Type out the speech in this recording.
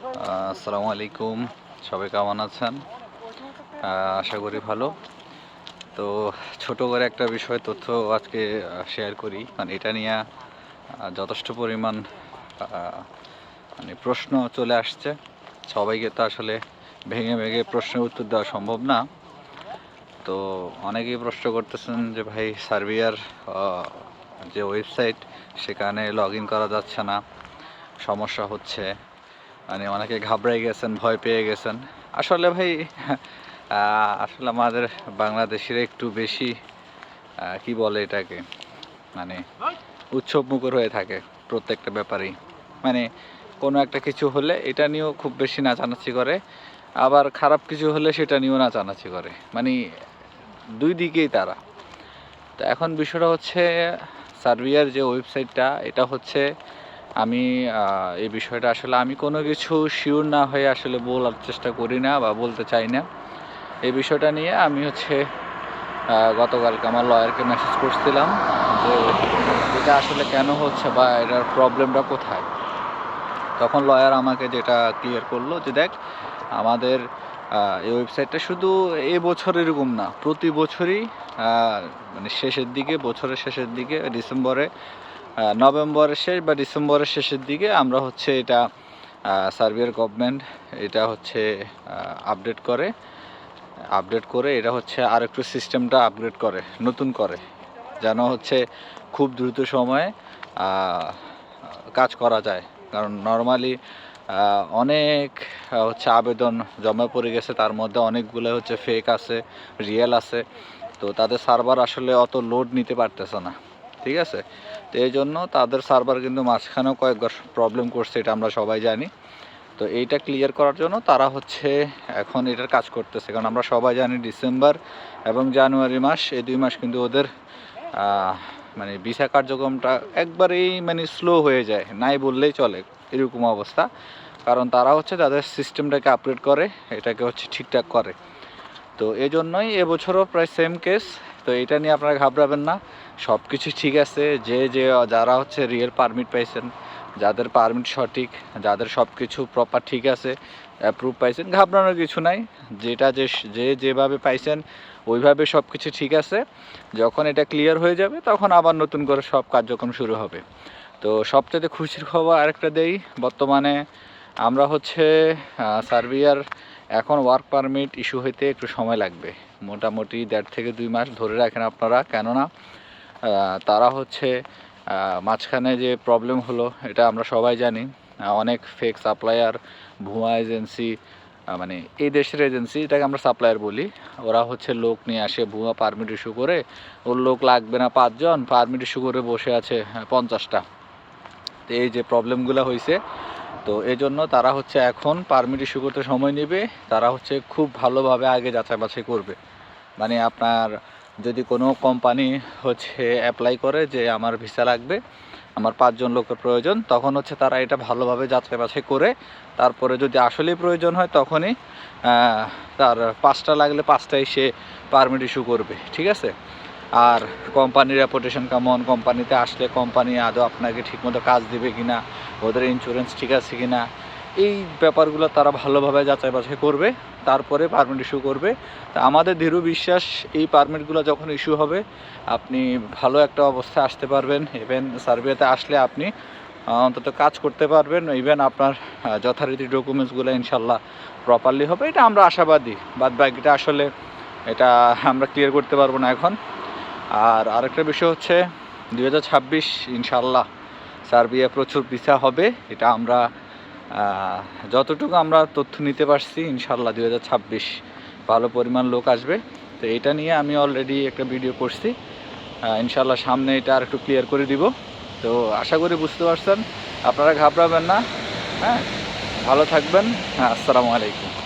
আসসালামু আলাইকুম সবাই কেমন আছেন? আশা করি ভালো। তো ছোট করে একটা বিষয় তথ্য আজকে শেয়ার করি। মানে এটা নিয়ে যথেষ্ট পরিমাণ মানে প্রশ্ন চলে আসছে। সবাইকে তো আসলে ভেঙে ভেঙে প্রশ্নের উত্তর দেওয়া সম্ভব না। তো অনেকেই প্রশ্ন করতেছেন যে, ভাই, সার্বিয়ার যে ওয়েবসাইট সেখানে লগ ইন করা যাচ্ছে না। সমস্যা হচ্ছে। মানে অনেকে ঘাবড়াই গেছেন, ভয় পেয়ে গেছেন। আসলে ভাই আসলে আমাদের বাংলাদেশিরা একটু বেশি কি বলে এটাকে? মানে উৎসব মুখর হয়ে থাকে প্রত্যেকটা ব্যাপারেই। মানে কোনো একটা কিছু হলে এটা নিয়েও খুব বেশি নাচানাচি করে, আবার খারাপ কিছু হলে সেটা নিয়েও নাচানাচি করে। মানে দুই দিকেই তারা। তো এখন বিষয়টা হচ্ছে, সার্বিয়ার যে ওয়েবসাইটটা, এটা হচ্ছে আমি এই বিষয়টা আসলে আমি কোনো কিছু শিওর না হয়ে আসলে বলার চেষ্টা করি না বা বলতে চাই না। এই বিষয়টা নিয়ে আমি হচ্ছে গতকালকে আমার লয়ারকে মেসেজ করছিলাম যে, এটা আসলে কেন হচ্ছে বা এটার প্রবলেমটা কোথায়? তখন লয়ার আমাকে যেটা ক্লিয়ার করল যে, দেখ, আমাদের এই ওয়েবসাইটটা শুধু এ বছর এরকম না, প্রতি বছরই মানে শেষের দিকে, বছরের শেষের দিকে ডিসেম্বরে নভেম্বরের শেষ বা ডিসেম্বরের শেষের দিকে আমরা হচ্ছে এটা সার্বিয়ার গভর্নমেন্ট এটা হচ্ছে আপডেট করে আপডেট করে এটা হচ্ছে আর একটু সিস্টেমটা আপগ্রেড করে, নতুন করে, যেন হচ্ছে খুব দ্রুত সময়ে কাজ করা যায়। কারণ নর্মালি অনেক হচ্ছে আবেদন জমা পড়ে গেছে, তার মধ্যে অনেকগুলো হচ্ছে ফেক আছে রিয়েল আছে, তো তাদের সার্ভার আসলে অত লোড নিতে পারতেছে না, ঠিক আছে? তো এই জন্য তাদের সার্ভার কিন্তু মাঝখানেও কয়েকবার প্রবলেম করছে, এটা আমরা সবাই জানি। তো এইটা ক্লিয়ার করার জন্য তারা হচ্ছে এখন এটার কাজ করতেছে। কারণ আমরা সবাই জানি ডিসেম্বর এবং জানুয়ারি মাস, এই দুই মাস কিন্তু ওদের মানে ভিসা কার্যক্রমটা একবারেই মানে স্লো হয়ে যায়, নাই বললেই চলে এরকম অবস্থা। কারণ তারা হচ্ছে তাদের সিস্টেমটাকে আপগ্রেড করে, এটাকে হচ্ছে ঠিকঠাক করে। তো এই জন্যই এবছরও প্রায় সেম কেস তো এটা নিয়ে আপনারা ঘাবড়াবেন না। সব কিছু ঠিক আছে। যে যে, যারা হচ্ছে রিয়েল পারমিট পাইছেন, যাদের পারমিট সঠিক, যাদের সব কিছু প্রপার ঠিক আছে অ্যাপ্রুভ পাইছেন, ঘাবড়ানোর কিছু নাই। যেটা যে যে, যেভাবে পাইছেন, ওইভাবে সব কিছু ঠিক আছে। যখন এটা ক্লিয়ার হয়ে যাবে, তখন আবার নতুন করে সব কার্যক্রম শুরু হবে। তো সবচেয়ে খুশির খবর আরেকটা দেই। বর্তমানে আমরা হচ্ছে সার্বিয়ার এখন ওয়ার্ক পারমিট ইস্যু হইতে একটু সময় লাগবে। মোটামুটি দেড় থেকে দুই মাস ধরে রাখেন আপনারা, কেননা তারা হচ্ছে মাঝখানে যে প্রবলেম হলো, এটা আমরা সবাই জানি অনেক ফেক সাপ্লায়ার ভুয়া এজেন্সি মানে এই দেশের এজেন্সি এটাকে আমরা সাপ্লায়ার বলি, ওরা হচ্ছে লোক নিয়ে আসে ভুয়া পারমিট ইস্যু করে, ওর লোক লাগবে না পাঁচজন পারমিট ইস্যু করে বসে আছে পঞ্চাশটা। তো এই যে প্রবলেমগুলো হয়েছে তো এই জন্য তারা হচ্ছে এখন পারমিট ইস্যু করতে সময় নেবে। তারা হচ্ছে খুব ভালোভাবে আগে যাচাই বাছাই করবে। মানে আপনার যদি কোনো কোম্পানি হচ্ছে অ্যাপ্লাই করে যে আমার ভিসা লাগবে, আমার পাঁচজন লোকের প্রয়োজন, তখন হচ্ছে তারা এটা ভালোভাবে যাচাই বাছাই করে, তারপরে যদি আসলেই প্রয়োজন হয় তখনই তার পাঁচটা লাগলে পাঁচটাই সে পারমিট ইস্যু করবে। ঠিক আছে? আর কোম্পানির রেপুটেশন কেমন? কোম্পানিতে আসলে কোম্পানি আদৌ আপনাকে ঠিকমতো কাজ দেবে কি না ওদের ইন্স্যুরেন্স ঠিক আছে কি না এই ব্যাপারগুলো তারা ভালোভাবে যাচাই বাছাই করবে, তারপরে পারমিট ইস্যু করবে। তা আমাদের দৃঢ় বিশ্বাস, এই পারমিটগুলো যখন ইস্যু হবে, আপনি ভালো একটা অবস্থায় আসতে পারবেন। ইভেন সার্ভেতে আসলে আপনি অন্তত কাজ করতে পারবেন। ইভেন আপনার যথারীতি ডকুমেন্টসগুলো ইনশাল্লাহ প্রপারলি হবে। এটা আমরা আশাবাদী। বাদ বাকিটা আসলে এটা আমরা ক্লিয়ার করতে পারব না এখন। আর আরেকটা বিষয় হচ্ছে, দুই হাজার ছাব্বিশ ইনশাল্লাহ সার্বিয়া প্রচুর ভিসা হবে। এটা আমরা যতটুকু আমরা তথ্য নিতে পারছি ইনশাল্লাহ দুই হাজার ছাব্বিশ ভালো পরিমাণ লোক আসবে। তো এটা নিয়ে আমি অলরেডি একটা ভিডিও করছি। ইনশাল্লাহ সামনে এটা আর একটু ক্লিয়ার করে দিব। তো আশা করি বুঝতে পারছেন। আপনারা ঘাবড়াবেন না। হ্যাঁ ভালো থাকবেন। হ্যাঁ আসসালামু আলাইকুম।